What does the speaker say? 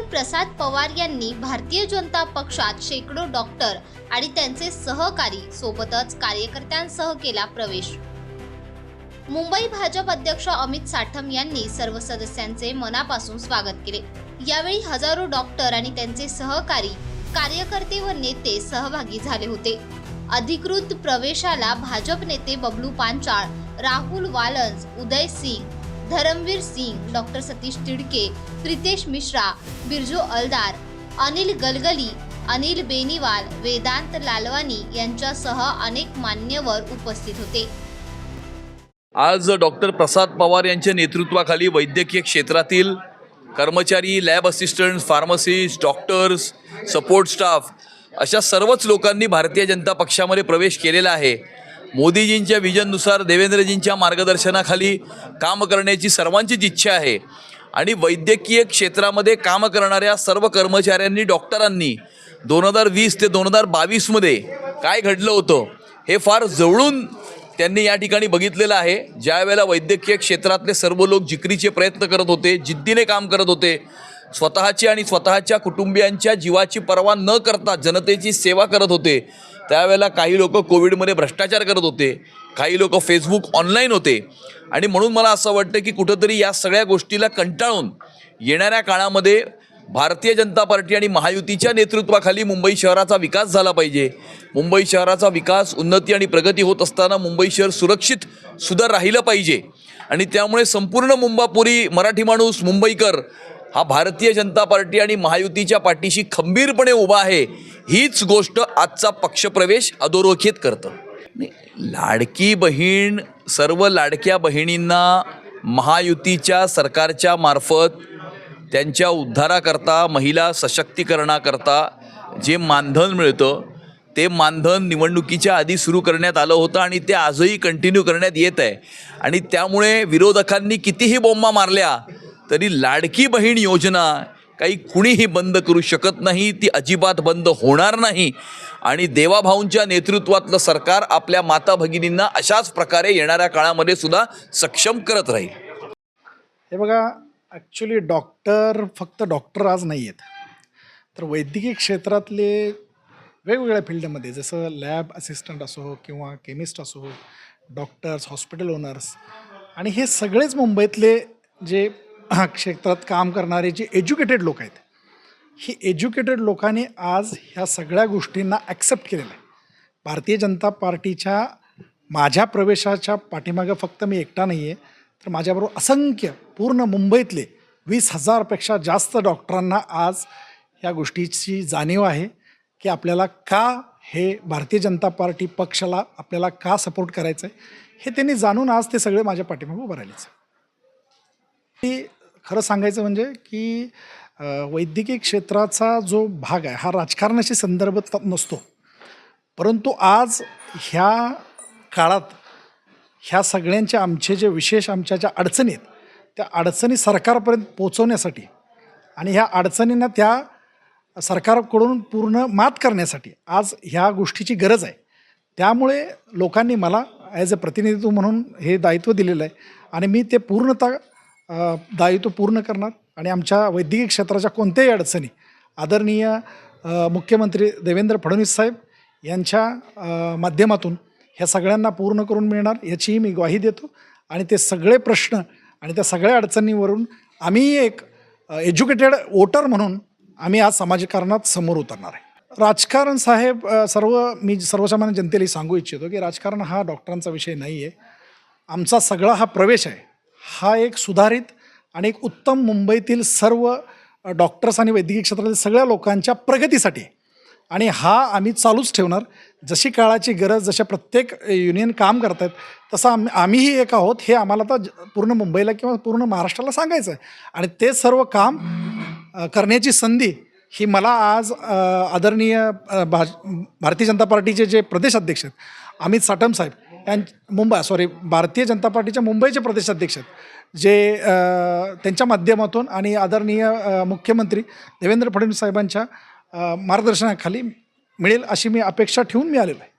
प्रसाद पवार यांनी भारतीय जनता पक्षात शेकडो डॉक्टर आणि त्यांचे सहकारी सोबतच कार्यकर्त्यांसह केला प्रवेश. मुंबई भाजप अध्यक्ष अमित साठम यांनी सर्व सदस्यांचे मनापासून स्वागत केले. यावेळी हजारो डॉक्टर आणि त्यांचे सहकारी कार्यकर्ते व नेते सहभागी झाले होते. अधिकृत प्रवेशाला भाजप नेते बबलू पांचाळ राहुल वालन्स उदय सिंग धरमवीर सिंग डॉक्टर सतीश तिडके प्रितेश मिश्रा बिरजू अलदार अनिल गलगली अनिल बेनीवाल वेदांत लालवानी यांच्यासह अनेक मान्यवर उपस्थित होते. आज डॉक्टर प्रसाद पवार यांच्या नेतृत्वाखाली वैद्यकीय क्षेत्रातील कर्मचारी lab assistant pharmacist doctors support staff अशा सर्वच लोकांनी भारतीय जनता पक्षामध्ये प्रवेश केलेला आहे. मोदीजींच्या विजननुसार देवेंद्रजींच्या मार्गदर्शनाखाली काम करण्याची सर्वांचीच इच्छा आहे. आणि वैद्यकीय क्षेत्रामध्ये काम करणाऱ्या सर्व कर्मचाऱ्यांनी डॉक्टरांनी दोन हजार वीस ते दोन हजार बावीसमध्ये काय घडलं होतं हे फार जवळून त्यांनी या ठिकाणी बघितलेलं आहे. ज्या वेळेला वैद्यकीय क्षेत्रातले सर्व लोक जिकरीचे प्रयत्न करत होते जिद्दीने काम करत होते स्वतःची आणि स्वतःच्या कुटुंबियांच्या जीवाची पर्वा न करता जनतेची सेवा करत होते त्यावेळेला काही लोक कोविडमध्ये भ्रष्टाचार करत होते. काही लोक फेसबुक ऑनलाईन होते. आणि म्हणून मला असं वाटतं की कुठंतरी या सगळ्या गोष्टीला कंटाळून येणाऱ्या काळामध्ये भारतीय जनता पार्टी आणि महायुतीच्या नेतृत्वाखाली मुंबई शहराचा विकास झाला पाहिजे. मुंबई शहराचा विकास उन्नती आणि प्रगती होत असताना मुंबई शहर सुरक्षित सुद्धा राहिलं पाहिजे. आणि त्यामुळे संपूर्ण मुंबापुरी मराठी माणूस मुंबईकर हा भारतीय जनता पार्टी आणि महायुतीच्या पाठीशी खंबीरपणे उभा आहे. हीच गोष्ट आजचा पक्षप्रवेश अधोरेखित करतं. लाडकी बहीण सर्व लाडक्या बहिणींना महायुतीच्या सरकारच्या मार्फत त्यांच्या उद्धाराकरता महिला सशक्तीकरणाकरता जे मानधन मिळतं ते मानधन निवडणुकीच्या आधी सुरू करण्यात आलं होतं आणि ते आजही कंटिन्यू करण्यात येत आहे. आणि त्यामुळे विरोधकांनी कितीही बोंबा मारल्या तरी लाडकी बहीण योजना काही कुणीही बंद करू शकत नाही ती अजिबात बंद होणार नाही. आणि देवाभाऊंच्या नेतृत्वातलं सरकार आपल्या माता भगिनींना अशाच प्रकारे येणाऱ्या काळामध्ये सुद्धा सक्षम करत राहील. हे बघा ॲक्च्युली डॉक्टर फक्त डॉक्टर आज नाही आहेत तर वैद्यकीय क्षेत्रातले वेगवेगळ्या फील्डमध्ये जसं लॅब असिस्टंट असो किंवा केमिस्ट असो डॉक्टर्स हॉस्पिटल ओनर्स आणि हे सगळेच मुंबईतले जे क्षेत्रात काम करणारे जे एज्युकेटेड लोक आहेत ही एज्युकेटेड लोकांनी आज ह्या सगळ्या गोष्टींना ॲक्सेप्ट केलेलं आहे. भारतीय जनता पार्टीच्या माझ्या प्रवेशाच्या पाठीमागं फक्त मी एकटा नाही आहे तर माझ्याबरोबर असंख्य पूर्ण मुंबईतले वीस हजारपेक्षा जास्त डॉक्टरांना आज या गोष्टीची जाणीव आहे की आपल्याला का हे भारतीय जनता पार्टी पक्षाला आपल्याला का सपोर्ट करायचं आहे हे त्यांनी जाणून आज ते सगळे माझ्या पाठीमागं उभं राहिलेच की खरं सांगायचं म्हणजे की वैद्यकीय क्षेत्राचा जो भाग आहे हा राजकारणाशी संदर्भ नसतो. परंतु आज ह्या काळात ह्या सगळ्यांचे आमचे जे विशेष आमच्या ज्या अडचणी आहेत त्या अडचणी सरकारपर्यंत पोचवण्यासाठी आणि ह्या अडचणींना त्या सरकारकडून पूर्ण मात करण्यासाठी आज ह्या गोष्टीची गरज आहे. त्यामुळे लोकांनी मला ॲज अ प्रतिनिधित्व म्हणून हे दायित्व दिलेलं आहे आणि मी ते पूर्णतः दायित्व पूर्ण करणार आणि आमच्या वैद्यकीय क्षेत्राच्या कोणत्याही अडचणी आदरणीय मुख्यमंत्री देवेंद्र फडणवीस साहेब यांच्या माध्यमातून ह्या सगळ्यांना पूर्ण करून मिळणार याचीही मी ग्वाही देतो. आणि ते सगळे प्रश्न आणि त्या सगळ्या अडचणीवरून आम्ही एक एज्युकेटेड वोटर म्हणून आम्ही आज समाजकारणात समोर उतरणार आहे. राजकारण साहेब सर्व मी सर्वसामान्य जनतेला सांगू इच्छितो की राजकारण हा डॉक्टरांचा विषय नाही आहे आमचा सगळा हा प्रवेश आहे. हा एक सुधारित आणि एक उत्तम मुंबईतील सर्व डॉक्टर्स आणि वैद्यकीय क्षेत्रातील सगळ्या लोकांच्या प्रगतीसाठी. आणि हा आम्ही चालूच ठेवणार. जशी काळाची गरज जशा प्रत्येक युनियन काम करत आहेत तसं आम आम्हीही एक आहोत. हे आम्हाला तर ज- पूर्ण मुंबईला किंवा पूर्ण महाराष्ट्राला सांगायचं आहे आणि ते सर्व काम करण्याची संधी ही मला आज आदरणीय भा भाज भारतीय जनता पार्टीचे जे प्रदेश अध्यक्ष आहेत अमित साटम साहेब यां मुंबई सॉरी भारतीय जनता पार्टीच्या मुंबईचे प्रदेशाध्यक्ष आहेत जे त्यांच्या माध्यमातून आणि आदरणीय मुख्यमंत्री देवेंद्र फडणवीस साहेबांच्या मार्गदर्शनाखाली मिळेल अशी मी अपेक्षा ठेवून मी आलेलो आहे.